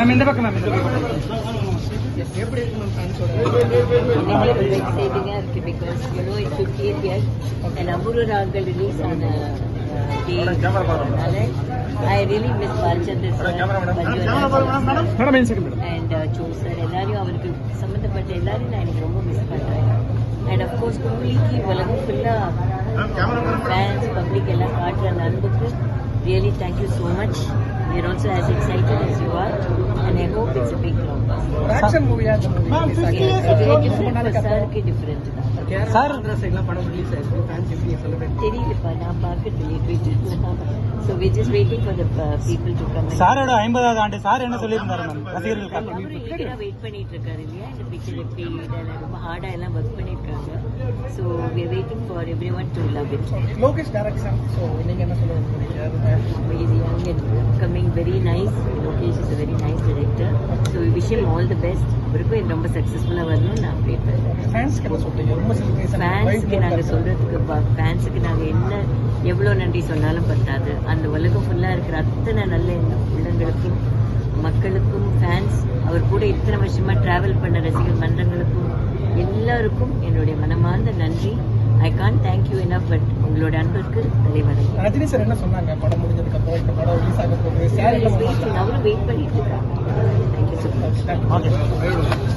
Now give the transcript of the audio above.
Ma'am இந்த பக்கம் ma'am இந்த பக்கம். எப்படி இருக்கு மேம் ஃபேன்ஸோட இருக்கு because you know it fiftieth year and Apoorva Raagangal release ஆன I really miss Balachander sir and so sir எல்லாரையும் அவருக்கு சம்மந்தப்பட்ட எல்லாரையும் நான் எனக்கு ரொம்ப மிஸ் பண்ணுறேன் அண்ட் அஃப்கோர்ஸ் உலகம் ஃபுல்லாக ஃபேன்ஸ் பப்ளிக் எல்லாம் காட்டுற அந்த அன்புக்கு really thank you so much we are also as excited as you are. It's a big blockbuster. Action மூவியா இந்த மூவி சாருக்கு டிஃப்ரெண்ட் தான் சார் சைட்லாம் படம் ரிலீஸ் ஆயிருக்கு. ஃபேன்ஸ் எப்படி செலிப்ரேட் தெரியலப்பா நான் பார்க்கறது late so we just waiting for the people to come சாரோட ஐம்பதாவது ஆண்டு சார் என்ன சொல்லியிருந்தாரு மேம் ஈகரா வெயிட் பண்ணிட்டு இருக்காரு இல்லையா? இந்த பிக்சர் எப்படி இதெல்லாம் ரொம்ப ஹார்டா எல்லாம் ஒர்க் பண்ணிருக்காங்க. So we waiting for everyone to love it Lokesh direction so நீங்க என்ன சொல்ல upcoming, very nice. Lokesh is a very nice director. So we wish him all the best. அவருக்கும் இது ரொம்ப சக்ஸஸ்ஃபுல்லாக வரணும்னு நான் ப்ரே ஃபேன்ஸ்க்கு நாங்கள் சொல்கிறதுக்கு ஃபேன்ஸுக்கு நாங்கள் என்ன எவ்வளோ நன்றி சொன்னாலும் பத்தாது அந்த உலகம் ஃபுல்லாக இருக்கிற அத்தனை நல்ல உள்ளங்களுக்கும் மக்களுக்கும் ஃபேன்ஸ் அவர் கூட இத்தனை வருஷமாக ட்ராவல் பண்ண ரசிகர் மன்றங்களுக்கும் எல்லாருக்கும் என்னுடைய மனமார்ந்த நன்றி I can't thank you enough but உங்களோட அன்பிற்கு தலைவரை. ரஜினி சார் என்ன சொன்னாங்க? படம் முடிஞ்சதுக்கு அப்புறம் இந்த படம் ரிலீஸ் ஆக போகுது. சார் என்ன அவரும் வெயிட் பண்ணிட்டு இருக்காங்க தேங்க்யூ ஸோ மச் ஓகே